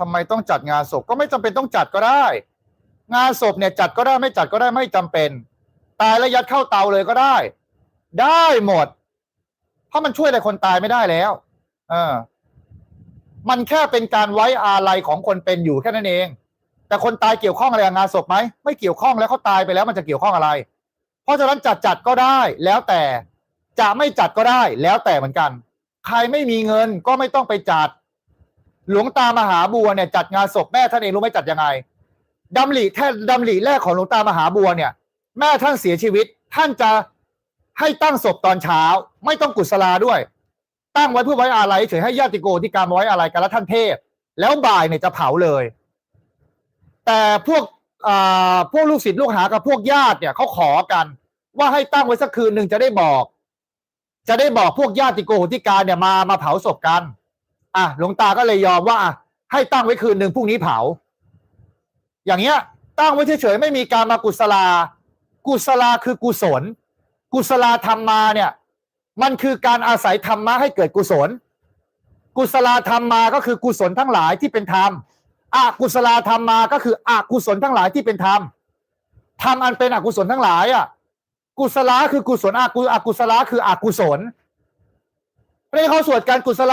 ทำไมต้องจัดงานศพก็ไม่จำเป็นต้องจัดก็ได้ งานศพเนี่ยจัดก็ได้ไม่จัดก็ได้ไม่จำเป็น ตายแล้วยัดเข้าเตาเลยก็ได้ ได้หมด เพราะมันช่วยอะไรคนตายไม่ได้แล้ว เออ มันแค่เป็นการไว้อาลัยของคนเป็นอยู่แค่นั้นเอง แต่คนตายเกี่ยวข้องอะไรกับงานศพไหมไม่เกี่ยวข้องแล้วเขาตายไปแล้วมันจะเกี่ยวข้องอะไร เพราะฉะนั้นจัดจัดก็ได้ แล้วแต่จะไม่จัดก็ได้ แล้วแต่เหมือนกัน ใครไม่มีเงินก็ไม่ต้องไปจัด หลวงตามหาบัวเนี่ยจัดงานศพแม่ท่านเองรู้ไหมจัดยังไงดำริแท่ดำริแรกของหลวงตามหาบัวเนี่ย แม่ท่านเสียชีวิต ท่านจะให้ตั้งศพตอนเช้า ไม่ต้องกุศลาด้วย ตั้งไว้เพื่อไว้อาลัยเฉยให้ญาติโกที่การไว้อาลัยกันและท่านเทพ แล้วบ่ายเนี่ยจะเผาเลย แต่พวกอ่าพวกลูกศิษย์ลูกหากับพวกญาติเนี่ยเขาขอกัน ว่าให้ตั้งไว้สักคืนหนึ่งจะได้บอก จะได้บอกพวกญาติโกโหติการเนี่ยมามาเผาศพกัน อะหลวงตาก็เลยยอมว่าอะให้ตั้งไว้คืนหนึ่งพรุ่งนี้เผา อย่างเงี้ย ตั้งไว้เฉยๆไม่มีการมากุศลา กุศลาคือกุศล กุศลาธรรมมาเนี่ย มันคือการอาศัยธรรมะให้เกิดกุศล กุศลาธรรมมาก็คือกุศลทั้งหลายที่เป็นธรรมอกุศลาธรรมมาก็คืออกุศลทั้งหลายที่เป็นธรรมธรรมอันเป็นอกุศลทั้งหลายอะกุศลาคือกุศลอกุอกุศลาคืออกุศลเพราะฉะนั้เขาสวดการกุศลา